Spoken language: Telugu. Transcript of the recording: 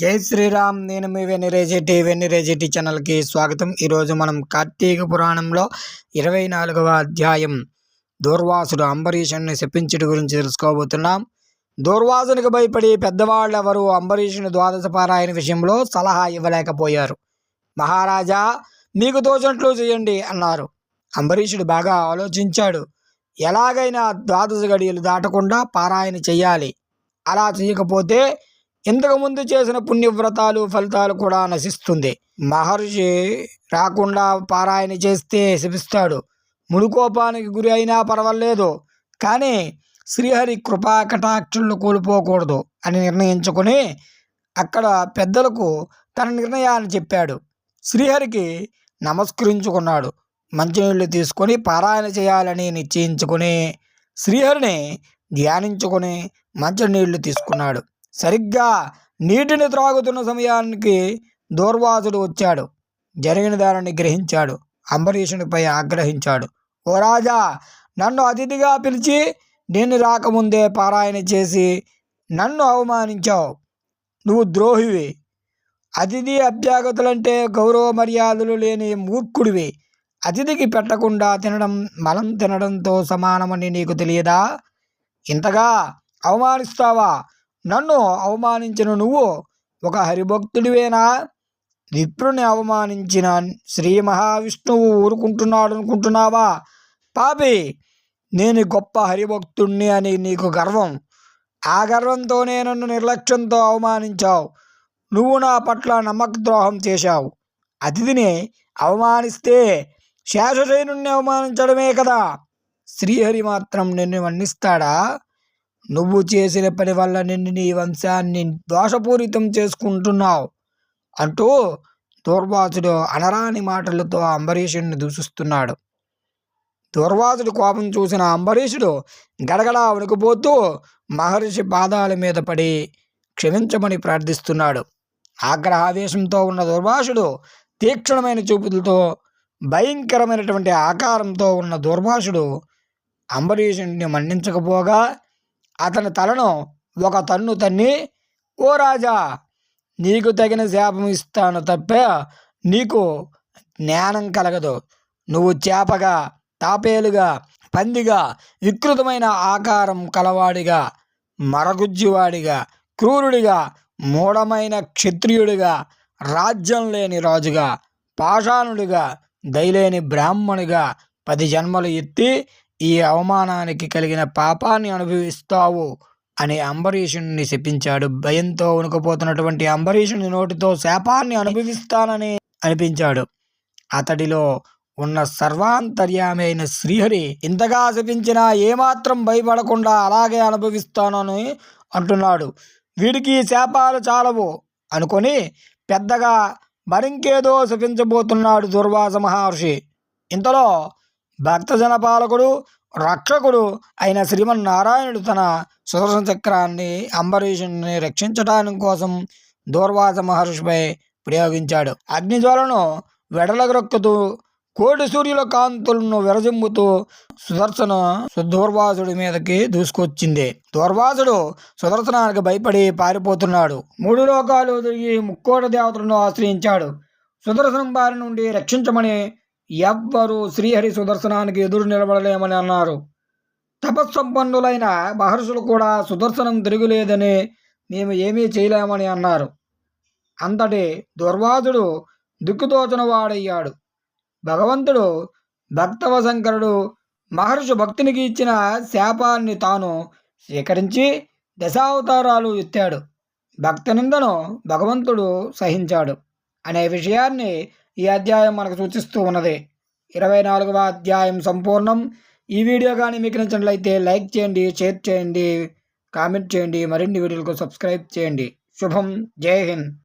జై శ్రీరామ్ నేను మీ వెన్నిరేజెట్టి వెన్నిరేజెట్టి ఛానల్కి స్వాగతం. ఈరోజు మనం కార్తీక పురాణంలో ఇరవై నాలుగవ అధ్యాయం దూర్వాసుడు అంబరీషుని శపించుడి గురించి తెలుసుకోబోతున్నాం. దూర్వాసునికి భయపడి పెద్దవాళ్ళెవరూ అంబరీషుని ద్వాదశ పారాయణ విషయంలో సలహా ఇవ్వలేకపోయారు. మహారాజా మీకు తోచినట్లు చేయండి అన్నారు. అంబరీషుడు బాగా ఆలోచించాడు. ఎలాగైనా ద్వాదశ గడియలు దాటకుండా పారాయణ చెయ్యాలి అలా చేయకపోతే ఇంతకుముందు చేసిన పుణ్యవ్రతాలు ఫలితాలు కూడా నశిస్తుంది. మహర్షి రాకుండా పారాయణ చేస్తే శపిస్తాడు. ముడుకోపానికి గురి అయినా పర్వాలేదు. కానీ శ్రీహరి కృపా కటాక్షులను కోల్పోకూడదు అని నిర్ణయించుకుని అక్కడ పెద్దలకు తన నిర్ణయాన్ని చెప్పాడు. శ్రీహరికి నమస్కరించుకున్నాడు. మంచినీళ్ళు తీసుకొని పారాయణ చేయాలని నిశ్చయించుకుని శ్రీహరిని ధ్యానించుకొని మంచినీళ్ళు తీసుకున్నాడు. సరిగ్గా నీటిని త్రాగుతున్న సమయానికి దూర్వాసుడు వచ్చాడు. జరిగిన దానిని గ్రహించాడు. అంబరీషునిపై ఆగ్రహించాడు. ఓ రాజా నన్ను అతిథిగా పిలిచి నేను రాకముందే పారాయణ చేసి నన్ను అవమానించావు. నువ్వు ద్రోహివి. అతిథి అభ్యాగతులంటే గౌరవ మర్యాదలు లేని మూర్ఖుడివి. అతిథికి పెట్టకుండా తినడం మలం తినడంతో సమానమని నీకు తెలియదా? ఇంతగా అవమానిస్తావా? నన్ను అవమానించిన నువ్వు ఒక హరిభక్తుడివేనా? విప్రుని అవమానించిన శ్రీ మహావిష్ణువు ఊరుకుంటున్నాడు అనుకుంటున్నావా పాపి నేను గొప్ప హరిభక్తుణ్ణి అని నీకు గర్వం. ఆ గర్వంతోనే నన్ను నిర్లక్ష్యంతో అవమానించావు. నువ్వు నా పట్ల నమ్మకద్రోహం చేశావు. అతిథిని అవమానిస్తే శేషశైనుణ్ణి అవమానించడమే కదా? శ్రీహరి మాత్రం నిన్ను మన్నిస్తాడా? నువ్వు చేసిన పని వల్ల నిన్ను నీ వంశాన్ని దోషపూరితం చేసుకుంటున్నావు అంటూ దూర్వాసుడు అనరాని మాటలతో అంబరీషుడిని దూషిస్తున్నాడు. దూర్వాసుడు కోపం చూసిన అంబరీషుడు గడగడా వణికిపోతూ మహర్షి పాదాల మీద పడి క్షమించమని ప్రార్థిస్తున్నాడు. ఆగ్రహావేశంతో ఉన్న దుర్భాషుడు తీక్షణమైన చూపులతో భయంకరమైనటువంటి ఆకారంతో ఉన్న దుర్భాషుడు అంబరీషుడిని మన్నించకపోగా అతని తలను ఒక తన్ను తన్ని ఓ రాజా నీకు తగిన శాపం ఇస్తాను తప్ప నీకు జ్ఞానం కలగదు. నువ్వు చేపగా తాపేలుగా పందిగా వికృతమైన ఆకారం కలవాడిగా మరగుజ్జివాడిగా క్రూరుడిగా మూఢమైన క్షత్రియుడిగా రాజ్యం లేని రాజుగా పాషాణుడిగా దయలేని బ్రాహ్మణుడిగా పది జన్మలు ఎత్తి ఈ అవమానానికి కలిగిన పాపాన్ని అనుభవిస్తావు అని అంబరీషుణ్ణి శపించాడు. భయంతో ఉనుకుపోతున్నటువంటి అంబరీషుని నోటితో శాపాన్ని అనుభవిస్తానని అనిపించాడు. అతడిలో ఉన్న సర్వాంతర్యామి అయిన శ్రీహరి ఇంతగా శపించినా ఏమాత్రం భయపడకుండా అలాగే అనుభవిస్తానని అంటున్నాడు. వీడికి శాపాలు చాలవు అనుకొని పెద్దగా మరింకేదో శపించబోతున్నాడు దుర్వాస మహర్షి. ఇంతలో భక్తజన పాలకుడు రక్షకుడు అయిన శ్రీమన్నారాయణుడు తన సుదర్శన చక్రాన్ని అంబరీషుని రక్షించడానికి కోసం దూర్వాస మహర్షిపై ప్రయోగించాడు. అగ్నిజ్వాలను వెడలగ్రొక్కుతూ కోటి సూర్యుల కాంతులను విరజిమ్ముతూ సుదర్శన దూర్వాసుడి మీదకి దూసుకొచ్చింది. దూర్వాసుడు సుదర్శనానికి భయపడి పారిపోతున్నాడు. మూడు లోకాలు తిరిగి ముక్కోట దేవతలను ఆశ్రయించాడు. సుదర్శనం బారి నుండి రక్షించమని ఎవ్వరూ శ్రీహరి సుదర్శనానికి ఎదురు నిలబడలేమని అన్నారు. తపస్సంపన్నులైన మహర్షులు కూడా సుదర్శనం తిరుగులేదని మేము ఏమీ చేయలేమని అన్నారు. అంతటి దుర్వాసుడు దిక్కుతోచన వాడయ్యాడు భగవంతుడు భక్తవశంకరుడు మహర్షి భక్తునికి ఇచ్చిన శాపాన్ని తాను స్వీకరించి దశావతారాలు ఎత్తాడు. భక్తినిందను భగవంతుడు సహించాడు. అనే విషయాన్ని ఈ అధ్యాయం మనకు సూచిస్తూ ఉన్నది. ఇరవై నాలుగవ అధ్యాయం సంపూర్ణం. ఈ వీడియో కానీ మీకు నచ్చినట్లయితే లైక్ చేయండి షేర్ చేయండి కామెంట్ చేయండి మరిన్ని వీడియోలకు సబ్స్క్రైబ్ చేయండి. శుభం. జై హింద్.